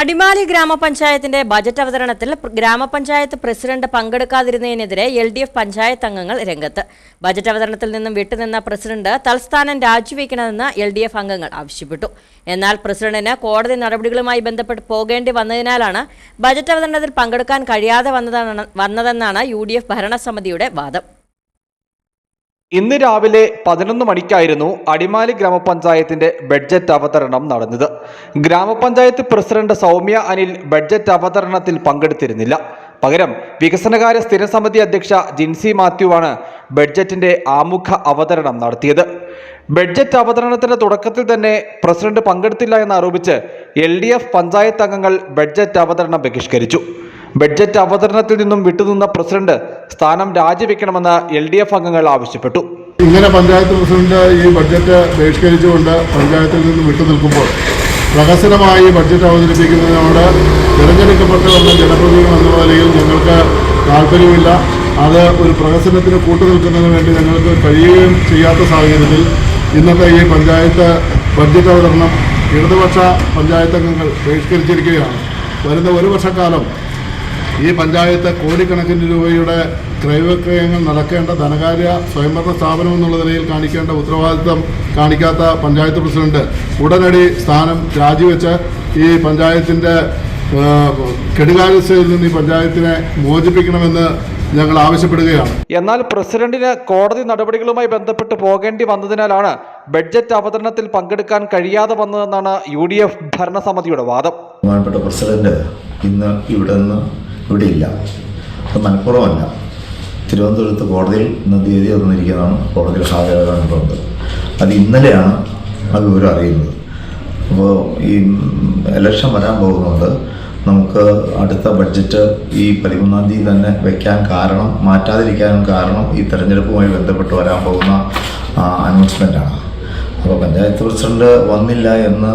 അടിമാലി ഗ്രാമപഞ്ചായത്തിന്റെ ബജറ്റ് അവതരണത്തിൽ ഗ്രാമപഞ്ചായത്ത് പ്രസിഡന്റ് പങ്കെടുക്കാതിരുന്നതിനെതിരെ എൽ ഡി എഫ് പഞ്ചായത്ത് അംഗങ്ങൾ രംഗത്ത്. ബജറ്റ് അവതരണത്തിൽ നിന്നും വിട്ടുനിന്ന പ്രസിഡന്റ് തൽസ്ഥാനം രാജിവെക്കണമെന്ന് എൽ ഡി എഫ് അംഗങ്ങൾ ആവശ്യപ്പെട്ടു. എന്നാൽ പ്രസിഡന്റിന് കോടതി നടപടികളുമായി ബന്ധപ്പെട്ട് പോകേണ്ടി വന്നതിനാലാണ് ബജറ്റ് അവതരണത്തിൽ പങ്കെടുക്കാൻ കഴിയാതെ വന്നതെന്നാണ് യു ഡി എഫ് ഭരണസമിതിയുടെ വാദം. ഇന്ന് രാവിലെ പതിനൊന്ന് മണിക്കായിരുന്നു അടിമാലി ഗ്രാമപഞ്ചായത്തിന്റെ ബഡ്ജറ്റ് അവതരണം നടന്നത്. ഗ്രാമപഞ്ചായത്ത് പ്രസിഡന്റ് സൗമ്യ അനിൽ ബഡ്ജറ്റ് അവതരണത്തിൽ പങ്കെടുത്തിരുന്നില്ല. പകരം വികസനകാര്യ സ്ഥിരസമിതി അധ്യക്ഷ ജിൻസി മാത്യുവാണ് ബഡ്ജറ്റിന്റെ ആമുഖ അവതരണം നടത്തിയത്. ബഡ്ജറ്റ് അവതരണത്തിന്റെ തുടക്കത്തിൽ തന്നെ പ്രസിഡന്റ് പങ്കെടുത്തില്ല എന്നാരോപിച്ച് എൽ ഡി എഫ് പഞ്ചായത്ത് അംഗങ്ങൾ ബഡ്ജറ്റ് അവതരണം ബഹിഷ്കരിച്ചു. ബഡ്ജറ്റ് അവതരണത്തിൽ നിന്നും വിട്ടുനിന്ന പ്രസിഡന്റ് സ്ഥാനം രാജിവെക്കണമെന്ന് എൽ ഡി എഫ് അംഗങ്ങൾ ആവശ്യപ്പെട്ടു. ഇങ്ങനെ പഞ്ചായത്ത് പ്രസിഡന്റ് ഈ ബഡ്ജറ്റ് ബഹിഷ്കരിച്ചുകൊണ്ട് പഞ്ചായത്തിൽ നിന്ന് വിട്ടുനിൽക്കുമ്പോൾ പ്രഹസനമായി ബഡ്ജറ്റ് അവതരിപ്പിക്കുന്നതിനോട് തിരഞ്ഞെടുക്കപ്പെട്ട് ജനപ്രതിനിധികൾ എന്ന നിലയിൽ ഞങ്ങൾക്ക് താല്പര്യമില്ല. അത് ഒരു പ്രഹസനത്തിന് കൂട്ടുനിൽക്കുന്നതിന് വേണ്ടി ഞങ്ങൾക്ക് കഴിയുകയും ചെയ്യാത്ത സാഹചര്യത്തിൽ ഇന്നത്തെ ഈ പഞ്ചായത്ത് ബഡ്ജറ്റ് അവതരണം ഇടതുപക്ഷ പഞ്ചായത്ത് അംഗങ്ങൾ ബഹിഷ്കരിച്ചിരിക്കുകയാണ്. വരുന്ന ഒരു വർഷക്കാലം ഈ പഞ്ചായത്ത് കോടിക്കണക്കിന് രൂപയുടെ ക്രയവിക്രയങ്ങൾ നടക്കേണ്ട ധനകാര്യ സ്വയംഭരണ സ്ഥാപനം എന്നുള്ള നിലയിൽ കാണിക്കേണ്ട ഉത്തരവാദിത്തം കാണിക്കാത്ത പഞ്ചായത്ത് പ്രസിഡന്റ് ഉടനടി സ്ഥാനം രാജിവെച്ച് ഈ പഞ്ചായത്തിന്റെ കെടുകാര്യസ്ഥയിൽ നിന്ന് ഈ പഞ്ചായത്തിനെ മോചിപ്പിക്കണമെന്ന് ഞങ്ങൾ ആവശ്യപ്പെടുകയാണ്. എന്നാൽ പ്രസിഡന്റിന് കോടതി നടപടികളുമായി ബന്ധപ്പെട്ട് പോകേണ്ടി വന്നതിനാലാണ് ബഡ്ജറ്റ് അവതരണത്തിൽ പങ്കെടുക്കാൻ കഴിയാതെ വന്നതെന്നാണ് യു ഡി എഫ് ഭരണസമിതിയുടെ വാദം. ബഹുമാനപ്പെട്ട പ്രസിഡന്റ് ഇന്ന് ഇവിടെ നിന്ന് ഇവിടെ ഇല്ല അത് മനഃപൂർവമല്ല തിരുവനന്തപുരത്ത് കോടതിയിൽ ഇന്ന് തീയതി വന്നിരിക്കുന്നതാണ് കോടതിയിൽ ഹാജരാകാനുള്ളത്. അത് ഇന്നലെയാണ് ആ വിവരം അറിയുന്നത്. അപ്പോൾ ഈ ഇലക്ഷൻ വരാൻ പോകുന്നുണ്ട്. നമുക്ക് അടുത്ത ബഡ്ജറ്റ് ഈ പതിമൂന്നാം തീയതി തന്നെ വയ്ക്കാൻ കാരണം മാറ്റാതിരിക്കാനും കാരണം ഈ തെരഞ്ഞെടുപ്പുമായി ബന്ധപ്പെട്ട് വരാൻ പോകുന്ന അനൗൺസ്മെന്റാണ് അപ്പോൾ പഞ്ചായത്ത് പ്രസിഡന്റ് വന്നില്ല എന്ന്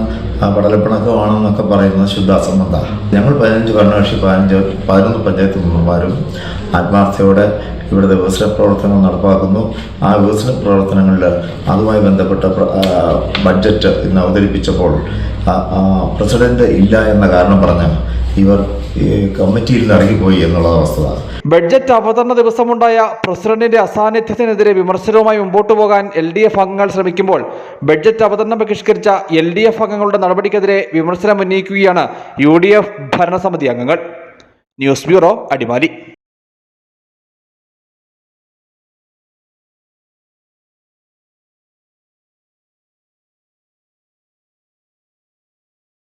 പടലപ്പിണക്കമാണെന്നൊക്കെ പറയുന്നത് ശുദ്ധ അസംബന്ധ ഞങ്ങൾ പതിനഞ്ച് ഭരണകക്ഷി പതിനഞ്ച് പതിനൊന്ന് പഞ്ചായത്ത് മെമ്പർമാരും ആത്മാർത്ഥയോടെ ഇവിടുത്തെ വികസന പ്രവർത്തനങ്ങൾ നടപ്പാക്കുന്നു. ആ വികസന പ്രവർത്തനങ്ങളിൽ അതുമായി ബന്ധപ്പെട്ട ബഡ്ജറ്റ് ഇന്ന് അവതരിപ്പിച്ചപ്പോൾ പ്രസിഡന്റ് ഇല്ല എന്ന കാരണം പറഞ്ഞ് ഇവർ കമ്മിറ്റിയിൽ നിന്ന് ഇറങ്ങിപ്പോയി എന്നുള്ളത് വസ്തുത ബഡ്ജറ്റ് അവതരണ ദിവസമുണ്ടായ പ്രസിഡന്റിന്റെ അസാന്നിധ്യത്തിനെതിരെ വിമർശനവുമായി മുമ്പോട്ടു പോകാൻ എൽ ഡി എഫ് അംഗങ്ങൾ ശ്രമിക്കുമ്പോൾ ബഡ്ജറ്റ് അവതരണം ബഹിഷ്കരിച്ച എൽ ഡി എഫ് അംഗങ്ങളുടെ നടപടിക്കെതിരെ വിമർശനം ഉന്നയിക്കുകയാണ് യു ഡി എഫ് ഭരണസമിതി അംഗങ്ങൾ. News bureau Adimali.